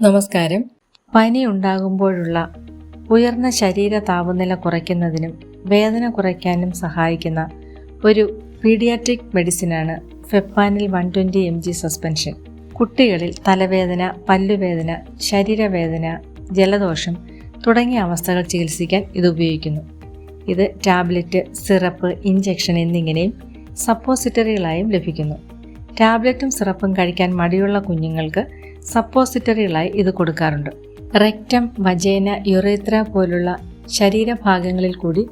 നമസ്കാരം. പനി ഉണ്ടാകുമ്പോഴുള്ള ഉയർന്ന ശരീര താപനില കുറയ്ക്കുന്നതിനും വേദന കുറയ്ക്കാനും സഹായിക്കുന്ന ഒരു പീഡിയാട്രിക് മെഡിസിനാണ് ഫെപ്പാനിൽ one twenty M G suspension. കുട്ടികളിൽ തലവേദന പല്ലുവേദന ശരീരവേദന ജലദോഷം തുടങ്ങിയ അവസ്ഥകൾ ചികിത്സിക്കാൻ ഇത് ഉപയോഗിക്കുന്നു. ഇത് ടാബ്ലറ്റ് സിറപ്പ് ഇഞ്ചക്ഷൻ എന്നിങ്ങനെയും സപ്പോസിറ്ററികളായും ലഭിക്കുന്നു. ടാബ്ലറ്റും സിറപ്പും കഴിക്കാൻ മടിയുള്ള കുഞ്ഞുങ്ങൾക്ക് സപ്പോസിറ്ററികളായി ഇത് കൊടുക്കാറുണ്ട്. റെക്റ്റം വജേന യുറേത്ര പോലുള്ള ശരീരഭാഗങ്ങളിൽ കൂടി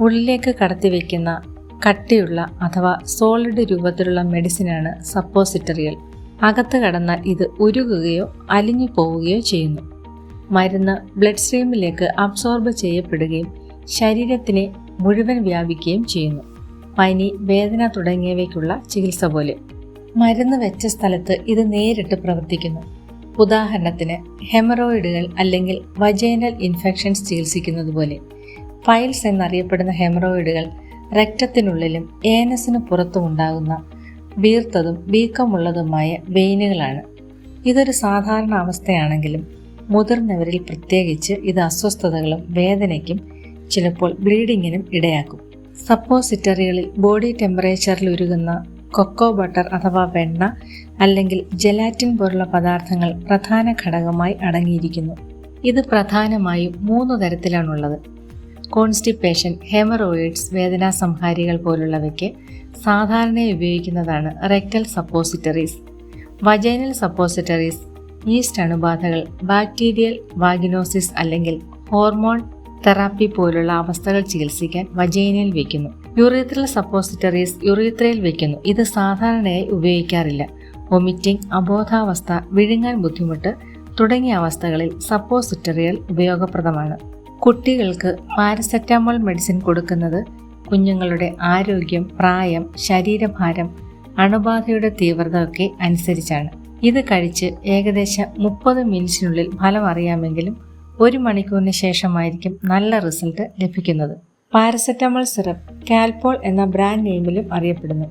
ഉള്ളിലേക്ക് കടത്തി കടത്തിവെക്കുന്ന കട്ടിയുള്ള അഥവാ സോളിഡ് രൂപത്തിലുള്ള മെഡിസിനാണ് സപ്പോസിറ്ററികൾ അകത്ത് കടന്നാൽ ഇത് ഉരുകുകയോ അലിഞ്ഞു പോവുകയോ ചെയ്യുന്നു. മരുന്ന് ബ്ലഡ് സ്ട്രീമിലേക്ക് അബ്സോർബ് ചെയ്യപ്പെടുകയും ശരീരത്തിനെ മുഴുവൻ വ്യാപിക്കുകയും ചെയ്യുന്നു. പനി വേദന തുടങ്ങിയവയ്ക്കുള്ള ചികിത്സ പോലെ. മരുന്ന് വെച്ച സ്ഥലത്ത് ഇത് നേരിട്ട് പ്രവർത്തിക്കുന്നു. ഉദാഹരണത്തിന് ഹെമറോയിഡുകൾ അല്ലെങ്കിൽ വജൈനൽ ഇൻഫെക്ഷൻസ് ചികിത്സിക്കുന്നത് പോലെ. ഫൈൽസ് എന്നറിയപ്പെടുന്ന ഹെമറോയിഡുകൾ രക്തത്തിനുള്ളിലും ഏനസിന് പുറത്തും ഉണ്ടാകുന്ന വീർത്തതും വീക്കമുള്ളതുമായ വെയിനുകളാണ്. ഇതൊരു സാധാരണ അവസ്ഥയാണെങ്കിലും മുതിർന്നവരിൽ പ്രത്യേകിച്ച് ഇത് അസ്വസ്ഥതകളും വേദനയ്ക്കും ചിലപ്പോൾ ബ്ലീഡിങ്ങിനും ഇടയാക്കും. സപ്പോസിറ്ററികളിൽ ബോഡി ടെമ്പറേച്ചറിൽ ഉരുകുന്ന കൊക്കോ ബട്ടർ അഥവാ വെണ്ണ അല്ലെങ്കിൽ ജെലാറ്റിൻ പോലുള്ള പദാർത്ഥങ്ങൾ പ്രധാന ഘടകമായി അടങ്ങിയിരിക്കുന്നു. ഇത് പ്രധാനമായും മൂന്ന് തരത്തിലാണുള്ളത്. കോൺസ്റ്റിപ്പേഷൻ ഹെമറോയിഡ്സ് വേദനാ സംഹാരികൾ പോലുള്ളവയ്ക്ക് സാധാരണയായി ഉപയോഗിക്കുന്നതാണ് rectal suppositories. Vaginal suppositories yeast അണുബാധകൾ bacterial vaginosis അല്ലെങ്കിൽ ഹോർമോൺ തെറാപ്പി പോലുള്ള അവസ്ഥകൾ ചികിത്സിക്കാൻ വജൈനയിൽ വയ്ക്കുന്നു. യുറീത്രൽ സപ്പോസിറ്ററീസ് യുറീത്രയിൽ വയ്ക്കുന്നു. ഇത് സാധാരണയായി ഉപയോഗിക്കാറില്ല. വൊമിറ്റിംഗ് അബോധാവസ്ഥ വിഴുങ്ങാൻ ബുദ്ധിമുട്ട് തുടങ്ങിയ അവസ്ഥകളിൽ സപ്പോസിറ്ററിയൽ ഉപയോഗപ്രദമാണ്. കുട്ടികൾക്ക് പാരസെറ്റാമോൾ മെഡിസിൻ കൊടുക്കുന്നത് കുഞ്ഞുങ്ങളുടെ ആരോഗ്യം പ്രായം ശരീരഭാരം അണുബാധയുടെ തീവ്രത ഒക്കെ അനുസരിച്ചാണ്. ഇത് കഴിച്ച് ഏകദേശം മുപ്പത് മിനിറ്റിനുള്ളിൽ ഫലം അറിയാമെങ്കിലും ഒരു മണിക്കൂറിന് ശേഷമായിരിക്കും നല്ല റിസൾട്ട് ലഭിക്കുന്നത്. പാരസെറ്റമോൾ സിറപ്പ് കാൽപോൾ എന്ന ബ്രാൻഡ് നെയിമിലും അറിയപ്പെടുന്നു.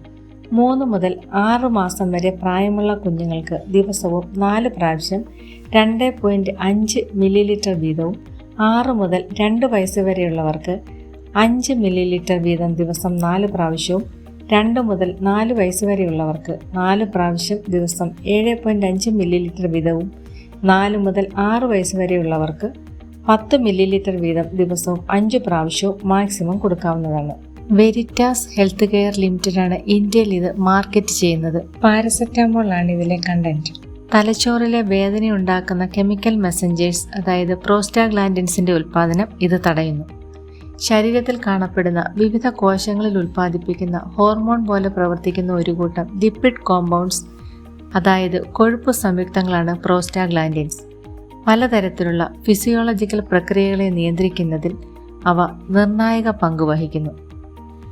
മൂന്ന് മുതൽ ആറ് മാസം വരെ പ്രായമുള്ള കുഞ്ഞുങ്ങൾക്ക് ദിവസവും നാല് പ്രാവശ്യം രണ്ട് പോയിന്റ് അഞ്ച് മില്ലി ലിറ്റർ വീതവും ആറ് മുതൽ രണ്ട് വയസ്സ് വരെയുള്ളവർക്ക് അഞ്ച് മില്ലി ലിറ്റർ വീതം ദിവസം നാല് പ്രാവശ്യവും രണ്ട് മുതൽ നാല് വയസ്സ് വരെയുള്ളവർക്ക് നാല് പ്രാവശ്യം ദിവസം ഏഴ് പോയിന്റ് അഞ്ച് മില്ലി ലിറ്റർ വീതവും നാല് മുതൽ ആറ് വയസ്സ് വരെയുള്ളവർക്ക് പത്ത് മില്ലി ലിറ്റർ വീതം ദിവസവും അഞ്ച് പ്രാവശ്യവും മാക്സിമം കൊടുക്കാവുന്നതാണ്. വെരിറ്റാസ് ഹെൽത്ത് കെയർ ലിമിറ്റഡാണ് ഇന്ത്യയിൽ ഇത് മാർക്കറ്റ് ചെയ്യുന്നത്. പാരസെറ്റാമോൾ ആണ് ഇതിലെ കണ്ടന്റ്. തലച്ചോറിലെ വേദന ഉണ്ടാക്കുന്ന കെമിക്കൽ മെസ്സഞ്ചേഴ്സ് അതായത് പ്രോസ്റ്റാഗ്ലാൻഡിൻസിന്റെ ഉൽപ്പാദനം ഇത് തടയുന്നു. ശരീരത്തിൽ കാണപ്പെടുന്ന വിവിധ കോശങ്ങളിൽ ഉൽപ്പാദിപ്പിക്കുന്ന ഹോർമോൺ പോലെ പ്രവർത്തിക്കുന്ന ഒരു കൂട്ടം ലിപ്പിഡ് കോമ്പൗണ്ട്സ് അതായത് കൊഴുപ്പ് സംയുക്തങ്ങളാണ് പ്രോസ്റ്റാഗ്ലാൻഡിൻസ്. പലതരത്തിലുള്ള ഫിസിയോളജിക്കൽ പ്രക്രിയകളെ നിയന്ത്രിക്കുന്നതിൽ അവ നിർണായക പങ്ക് വഹിക്കുന്നു.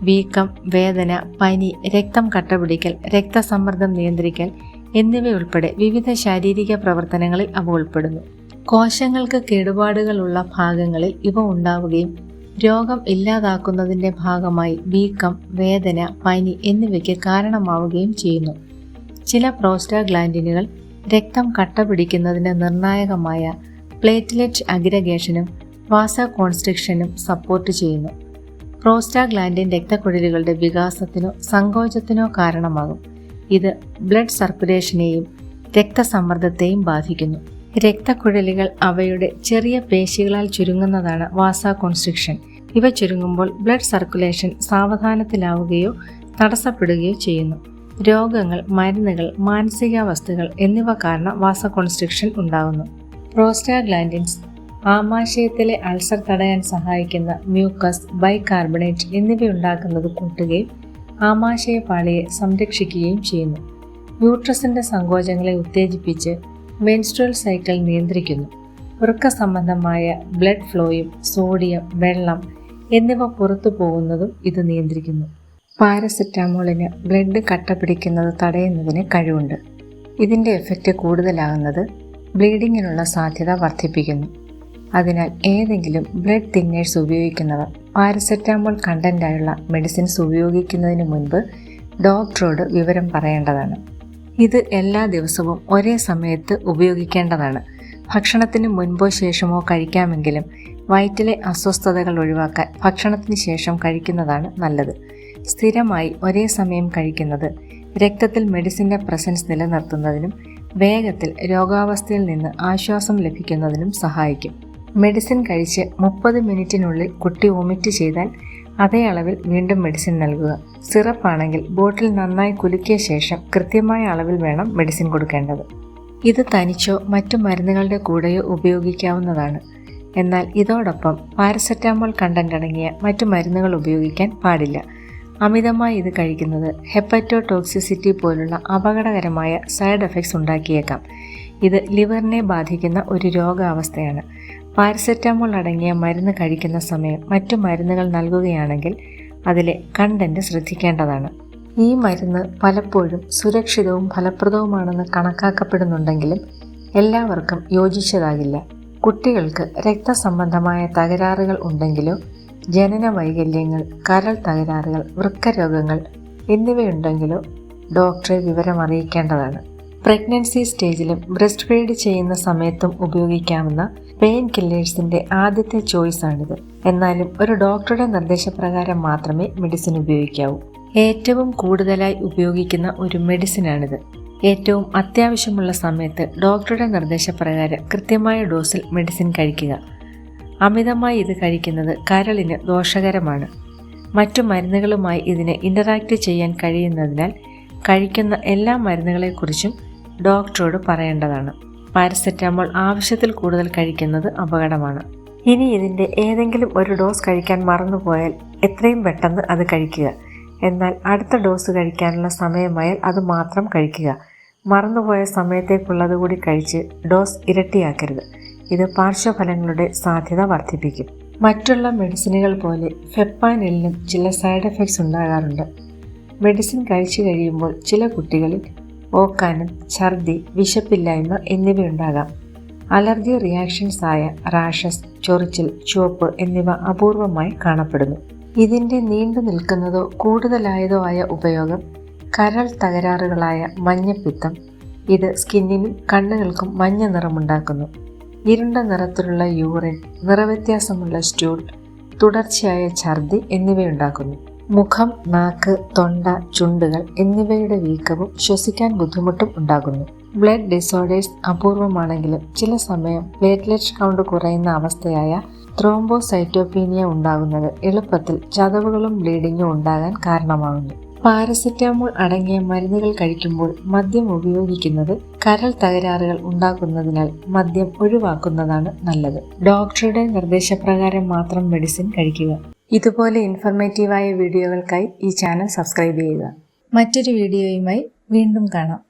വീക്കം വേദന പനി രക്തം കട്ടപിടിക്കൽ രക്തസമ്മർദ്ദം നിയന്ത്രിക്കൽ എന്നിവയുൾപ്പെടെ വിവിധ ശാരീരിക പ്രവർത്തനങ്ങളിൽ അവ ഉൾപ്പെടുന്നു. കോശങ്ങൾക്ക് കേടുപാടുകളുള്ള ഭാഗങ്ങളിൽ ഇവ ഉണ്ടാവുകയും രോഗം ഇല്ലാതാക്കുന്നതിന്റെ ഭാഗമായി വീക്കം വേദന പനി എന്നിവയ്ക്ക് കാരണമാവുകയും ചെയ്യുന്നു. ചില പ്രോസ്റ്റാഗ്ലാൻഡിനുകൾ രക്തം കട്ട പിടിക്കുന്നതിന് നിർണായകമായ പ്ലേറ്റ്ലെറ്റ് അഗ്രഗേഷനും വാസ കോൺസ്ട്രിക്ഷനും സപ്പോർട്ട് ചെയ്യുന്നു. പ്രോസ്റ്റാഗ്ലാൻഡിൻ രക്തക്കുഴലുകളുടെ വികാസത്തിനോ സങ്കോചത്തിനോ കാരണമാകും. ഇത് ബ്ലഡ് സർക്കുലേഷനെയും രക്തസമ്മർദ്ദത്തെയും ബാധിക്കുന്നു. രക്തക്കുഴലുകൾ അവയുടെ ചെറിയ പേശികളാൽ ചുരുങ്ങുന്നതാണ് വാസ കോൺസ്ട്രിക്ഷൻ. ഇവ ചുരുങ്ങുമ്പോൾ ബ്ലഡ് സർക്കുലേഷൻ സാവധാനത്തിലാവുകയോ തടസ്സപ്പെടുകയോ ചെയ്യുന്നു. രോഗങ്ങൾ മരുന്നുകൾ മാനസികാവസ്ഥകൾ എന്നിവ കാരണം വാസകോൺസ്ട്രിക്ഷൻ ഉണ്ടാകുന്നു. പ്രോസ്റ്റാഗ്ലാൻഡിൻസ് ആമാശയത്തിലെ അൾസർ തടയാൻ സഹായിക്കുന്ന മ്യൂക്കസ് ബൈകാർബണേറ്റ് എന്നിവയുണ്ടാക്കുന്നത് കൂട്ടുകയും ആമാശയപാളിയെ സംരക്ഷിക്കുകയും ചെയ്യുന്നു. യൂട്രസിന്റെ സങ്കോചങ്ങളെ ഉത്തേജിപ്പിച്ച് മെൻസ്ട്രൽ സൈക്കിൾ നിയന്ത്രിക്കുന്നു. ഉറക്ക സംബന്ധമായ ബ്ലഡ് ഫ്ലോയും സോഡിയം വെള്ളം എന്നിവ പുറത്തു പോകുന്നതും ഇത് നിയന്ത്രിക്കുന്നു. പാരസെറ്റാമോളിന് ബ്ലഡ് കട്ട പിടിക്കുന്നത് തടയുന്നതിന് കഴിവുണ്ട്. ഇതിന്റെ എഫക്റ്റ് കൂടുതലാകുന്നത് ബ്ലീഡിങ്ങിനുള്ള സാധ്യത വർദ്ധിപ്പിക്കുന്നു. അതിനാൽ ഏതെങ്കിലും ബ്ലഡ് തിന്നേഴ്സ് ഉപയോഗിക്കുന്നവർ പാരസെറ്റാമോൾ കണ്ടന്റായുള്ള മെഡിസിൻസ് ഉപയോഗിക്കുന്നതിന് മുൻപ് ഡോക്ടറോട് വിവരം പറയേണ്ടതാണ്. ഇത് എല്ലാ ദിവസവും ഒരേ സമയത്ത് ഉപയോഗിക്കേണ്ടതാണ്. ഭക്ഷണത്തിന് മുൻപോ ശേഷമോ കഴിക്കാമെങ്കിലും വയറ്റിലെ അസ്വസ്ഥതകൾ ഒഴിവാക്കാൻ ഭക്ഷണത്തിന് ശേഷം കഴിക്കുന്നതാണ് നല്ലത്. സ്ഥിരമായി ഒരേ സമയം കഴിക്കുന്നത് രക്തത്തിൽ മെഡിസിന്റെ പ്രസൻസ് നിലനിർത്തുന്നതിനും വേഗത്തിൽ രോഗാവസ്ഥയിൽ നിന്ന് ആശ്വാസം ലഭിക്കുന്നതിനും സഹായിക്കും. മെഡിസിൻ കഴിച്ച് മുപ്പത് മിനിറ്റിനുള്ളിൽ കുട്ടി വൊമിറ്റ് ചെയ്താൽ അതേ അളവിൽ വീണ്ടും മെഡിസിൻ നൽകുക. സിറപ്പ് ആണെങ്കിൽ ബോട്ടിൽ നന്നായി കുലുക്കിയ ശേഷം കൃത്യമായ അളവിൽ വേണം മെഡിസിൻ കൊടുക്കേണ്ടത്. ഇത് തനിച്ചോ മറ്റു മരുന്നുകളുടെ കൂടെയോ ഉപയോഗിക്കാവുന്നതാണ്. എന്നാൽ ഇതോടൊപ്പം പാരസെറ്റാമോൾ കണ്ടന്റ് അടങ്ങിയ മറ്റു മരുന്നുകൾ ഉപയോഗിക്കാൻ പാടില്ല. അമിതമായി ഇത് കഴിക്കുന്നത് ഹെപ്പറ്റോ ടോക്സിസിറ്റി പോലുള്ള അപകടകരമായ സൈഡ് എഫക്ട്സ് ഉണ്ടാക്കിയേക്കാം. ഇത് ലിവറിനെ ബാധിക്കുന്ന ഒരു രോഗാവസ്ഥയാണ്. പാരസെറ്റാമോൾ അടങ്ങിയ മരുന്ന് കഴിക്കുന്ന സമയം മറ്റു മരുന്നുകൾ നൽകുകയാണെങ്കിൽ അതിലെ കണ്ടന്റ് ശ്രദ്ധിക്കേണ്ടതാണ്. ഈ മരുന്ന് പലപ്പോഴും സുരക്ഷിതവും ഫലപ്രദവുമാണെന്ന് കണക്കാക്കപ്പെടുന്നുണ്ടെങ്കിലും എല്ലാവർക്കും യോജിച്ചതാകില്ല. കുട്ടികൾക്ക് രക്തസംബന്ധമായ തകരാറുകൾ ഉണ്ടെങ്കിലോ ജനന വൈകല്യങ്ങൾ കരൾ തകരാറുകൾ വൃക്കരോഗങ്ങൾ എന്നിവയുണ്ടെങ്കിലോ ഡോക്ടറെ വിവരം അറിയിക്കേണ്ടതാണ് പ്രഗ്നൻസി സ്റ്റേജിലും ബ്രസ്റ്റ് ഫീഡ് ചെയ്യുന്ന സമയത്തും ഉപയോഗിക്കാവുന്ന പെയിൻ കില്ലേഴ്സിന്റെ ആദ്യത്തെ ചോയ്സ് ആണിത്. എന്നാലും ഒരു ഡോക്ടറുടെ നിർദ്ദേശപ്രകാരം മാത്രമേ മെഡിസിൻ ഉപയോഗിക്കാവൂ. ഏറ്റവും കൂടുതലായി ഉപയോഗിക്കുന്ന ഒരു മെഡിസിനാണിത്. ഏറ്റവും അത്യാവശ്യമുള്ള സമയത്ത് ഡോക്ടറുടെ നിർദ്ദേശപ്രകാരം കൃത്യമായ ഡോസിൽ മെഡിസിൻ കഴിക്കുക. അമിതമായി ഇത് കഴിക്കുന്നത് കരളിന് ദോഷകരമാണ്. മറ്റു മരുന്നുകളുമായി ഇതിനെ ഇന്ററാക്റ്റ് ചെയ്യാൻ കഴിയുന്നതിനാൽ കഴിക്കുന്ന എല്ലാ മരുന്നുകളെക്കുറിച്ചും ഡോക്ടറോട് പറയേണ്ടതാണ്. പാരസെറ്റാമോൾ ആവശ്യത്തിൽ കൂടുതൽ കഴിക്കുന്നത് അപകടമാണ്. ഇനി ഇതിന്റെ ഏതെങ്കിലും ഒരു ഡോസ് കഴിക്കാൻ മറന്നുപോയാൽ എത്രയും പെട്ടെന്ന് അത് കഴിക്കുക. എന്നാൽ അടുത്ത ഡോസ് കഴിക്കാനുള്ള സമയമായാൽ അത് മാത്രം കഴിക്കുക. മറന്നുപോയ സമയത്തേക്കുള്ളത് കൂടി കഴിച്ച് ഡോസ് ഇരട്ടിയാക്കരുത്. ഇത് പാർശ്വഫലങ്ങളുടെ സാധ്യത വർദ്ധിപ്പിക്കും. മറ്റുള്ള മെഡിസിനുകൾ പോലെ ഫെപ്പാനിലിനും ചില സൈഡ് എഫക്ട്സ് ഉണ്ടാകാറുണ്ട്. മെഡിസിൻ കഴിച്ചു കഴിയുമ്പോൾ ചില കുട്ടികളിൽ ഓക്കാനം ഛർദി വിശപ്പില്ലായ്മ എന്നിവയുണ്ടാകാം. അലർജി റിയാക്ഷൻസ് ആയ റാഷസ് ചൊറിച്ചിൽ ചുവപ്പ് എന്നിവ അപൂർവമായി കാണപ്പെടുന്നു. ഇതിന്റെ നീണ്ടു നിൽക്കുന്നതോ കൂടുതലായതോ ആയ ഉപയോഗം കരൾ തകരാറുകളായ മഞ്ഞപ്പിത്തം ഇത് സ്കിന്നിനും കണ്ണുകൾക്കും മഞ്ഞ നിറമുണ്ടാക്കുന്നു. ഇരുണ്ട നിറത്തിലുള്ള യൂറിൻ നിറവ്യത്യാസമുള്ള സ്റ്റൂൾ തുടർച്ചയായ ഛർദി എന്നിവയുണ്ടാക്കുന്നു. മുഖം നാക്ക് തൊണ്ട ചുണ്ടുകൾ എന്നിവയുടെ വീക്കവും ശ്വസിക്കാൻ ബുദ്ധിമുട്ടും ഉണ്ടാകുന്നു. ബ്ലഡ് ഡിസോർഡേഴ്സ് അപൂർവമാണെങ്കിലും ചില സമയം പ്ലേറ്റ്ലെറ്റ് കൗണ്ട് കുറയുന്ന അവസ്ഥയായ ത്രോംബോസൈറ്റോപീനിയ ഉണ്ടാകുന്നത് എളുപ്പത്തിൽ ചതവുകളും ബ്ലീഡിങ്ങും ഉണ്ടാകാൻ കാരണമാകുന്നു. പാരസെറ്റാമോൾ അടങ്ങിയ മരുന്നുകൾ കഴിക്കുമ്പോൾ മദ്യം ഉപയോഗിക്കുന്നത് കരൾ തകരാറുകൾ ഉണ്ടാക്കുന്നതിനാൽ മദ്യം ഒഴിവാക്കുന്നതാണ് നല്ലത്. ഡോക്ടറുടെ നിർദ്ദേശപ്രകാരം മാത്രം മെഡിസിൻ കഴിക്കുക. ഇതുപോലെ ഇൻഫർമേറ്റീവായ വീഡിയോകൾക്കായി ഈ ചാനൽ സബ്സ്ക്രൈബ് ചെയ്യുക. മറ്റൊരു വീഡിയോയുമായി വീണ്ടും കാണാം.